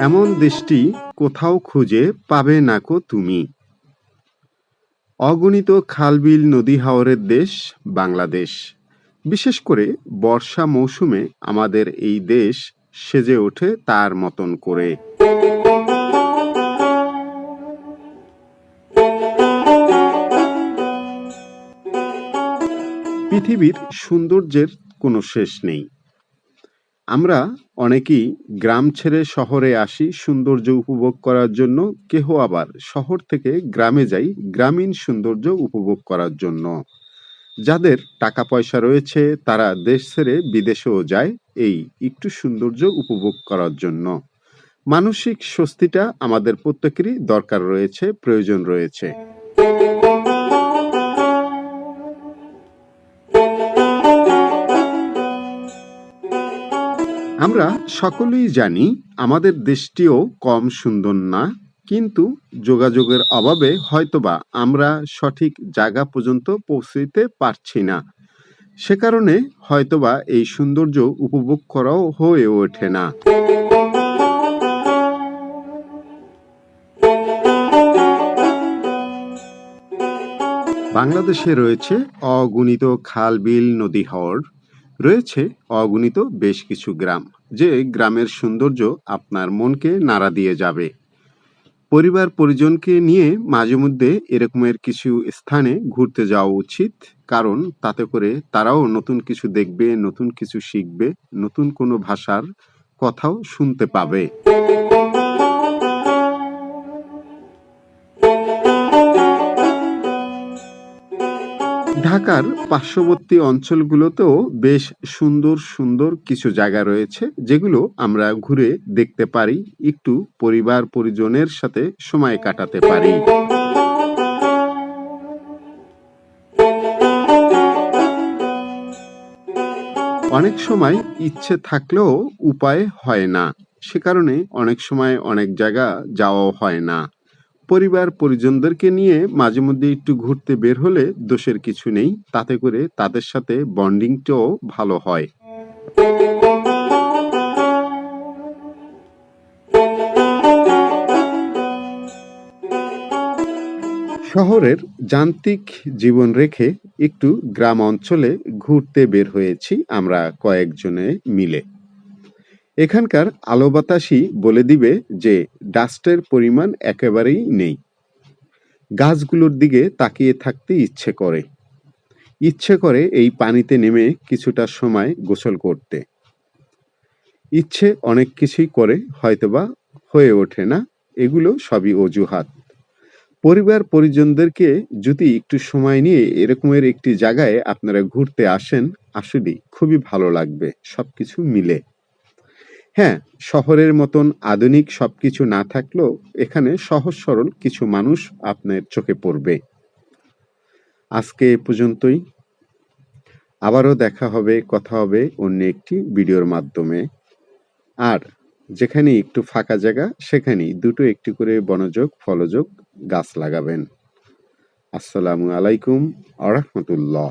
এমন দেশটি কোথাও খুঁজে পাবে নাকো তুমি। অগণিত খালবিল নদী হাওরের দেশ, বাংলাদেশ। বিশেষ করে বর্ষা মৌসুমে আমাদের এই দেশ সেজে ওঠে তার মতন করে। পৃথিবীর সৌন্দর্যের কোনো শেষ নেই। আমরা অনেকেই গ্রাম ছেড়ে শহরে আসি সৌন্দর্য উপভোগ করার জন্য, কেহ আবার শহর থেকে গ্রামে যাই গ্রামীণ সৌন্দর্য উপভোগ করার জন্য। যাদের টাকা পয়সা রয়েছে, তারা দেশ ছেড়ে বিদেশেও যায় এই একটু সৌন্দর্য উপভোগ করার জন্য। মানসিক স্বস্তিটা আমাদের প্রত্যেকেরই দরকার রয়েছে, প্রয়োজন রয়েছে। আমরা সকলেই জানি আমাদের দেশটিও কম সুন্দর না, কিন্তু যোগাযোগের অভাবে হয়তোবা আমরা সঠিক জায়গা পর্যন্ত পৌঁছতে পারছি না। সে কারণে হয়তোবা এই সৌন্দর্য উপভোগ করাও হয়ে ওঠে না। বাংলাদেশে রয়েছে অগণিত খাল বিল, নদী হর রয়েছে অগণিত বেশ কিছু গ্রাম, যে গ্রামের সৌন্দর্য আপনার মনকে নাড়া দিয়ে যাবে। পরিবার পরিজনকে নিয়ে মাঝে মধ্যে এরকমের কিছু স্থানে ঘুরতে যাওয়া উচিত, কারণ তাতে করে তারাও নতুন কিছু দেখবে, নতুন কিছু শিখবে, নতুন কোনো ভাষার কথাও শুনতে পাবে। ঢাকার পার্শ্ববর্তী অঞ্চলগুলোতেও বেশ সুন্দর সুন্দর কিছু জায়গা রয়েছে, যেগুলো আমরা ঘুরে দেখতে পারি, একটু পরিবার পরিজনের সাথে সময় কাটাতে পারি। অনেক সময় ইচ্ছে থাকলেও উপায় হয় না, সে কারণে অনেক সময় অনেক জায়গা যাওয়াও হয় না। পরিবার পরিজনদেরকে নিয়ে মাঝে মধ্যে একটু ঘুরতে বের হলে দোষের কিছু নেই, তাতে করে তাদের সাথে বন্ডিংটাও ভালো হয়। শহরের যান্ত্রিক জীবন রেখে একটু গ্রাম অঞ্চলে ঘুরতে বের হয়েছি আমরা কয়েকজনে মিলে। এখানকার আলো বাতাসই বলে দিবে যে ডাস্টের পরিমাণ একেবারেই নেই। গাছগুলোর দিকে তাকিয়ে থাকতে ইচ্ছে করে। ইচ্ছে করে এই পানিতে নেমে কিছুটা সময় গোসল করতে। ইচ্ছে অনেক কিছুই করে, হয়তোবা হয়ে ওঠে না। এগুলো সবই অজুহাত। পরিবার পরিজনদেরকে যদি একটু সময় নিয়ে এরকমের একটি জায়গায় আপনারা ঘুরতে আসেন, আসলেই খুবই ভালো লাগবে সবকিছু মিলে। হ্যাঁ শহরের মতন আধুনিক সবকিছু না থাকলেও এখানে সহজ সরল কিছু মানুষ আপনার চোখে পড়বে। আজকে এ পর্যন্তই। আবারও দেখা হবে, কথা হবে অন্য একটি ভিডিওর মাধ্যমে। আর যেখানে একটু ফাঁকা জায়গা, সেখানেই দুটো একটি করে বনযোগ, ফলযোগ গাছ লাগাবেন। আসসালামু আলাইকুম আ রহমতুল্লাহ।